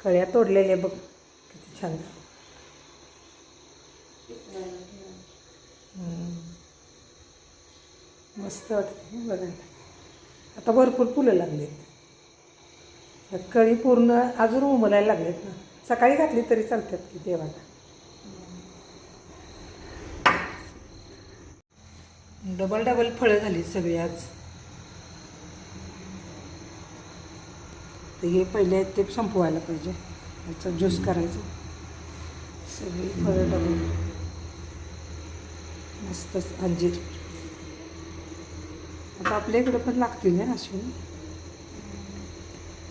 कळ्या तोडलेल्या बघ किती छान. मस्त वाटत बघायला. आता भरपूर फुलं लागलीत. कळी पूर्ण अजून उमलायला लागलेत ना. सकाळी घातली तरी चालतात की देवाला. डबल डबल फळं झाली सगळी आज. तर हे पहिले ते संपवायला पाहिजे. याचा ज्यूस करायचं. सगळी फळं टाकून मस्त अंजीर. आता आपल्या इकडं पण लागतील ना अशी.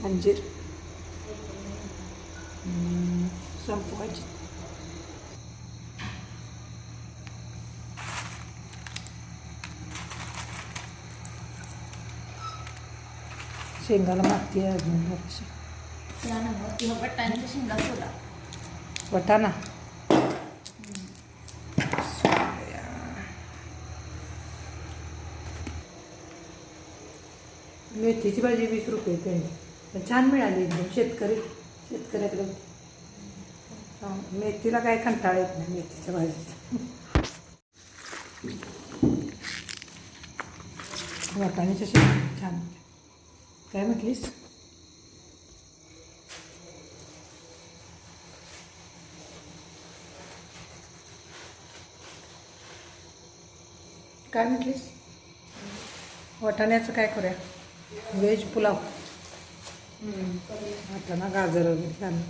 अंजीर. संपवायची. शेंगाला मागते अजून जराशी. बटाण्याच्या शेंगा सोला. वाटाणा मेथीची भाजी वीस रुपये पेंडी. पण छान मिळाली एकदम शेतकरी शेतकऱ्याकडे. मेथीला काय कंटाळा येत नाही मेथीच्या भाजीचा. वाटाण्याच्या शेंगा छान. काय म्हटलीस काय म्हटलीस वाटाण्याचं काय करूया व्हेज पुलाव वाटाणा गाजर वगैरे घालून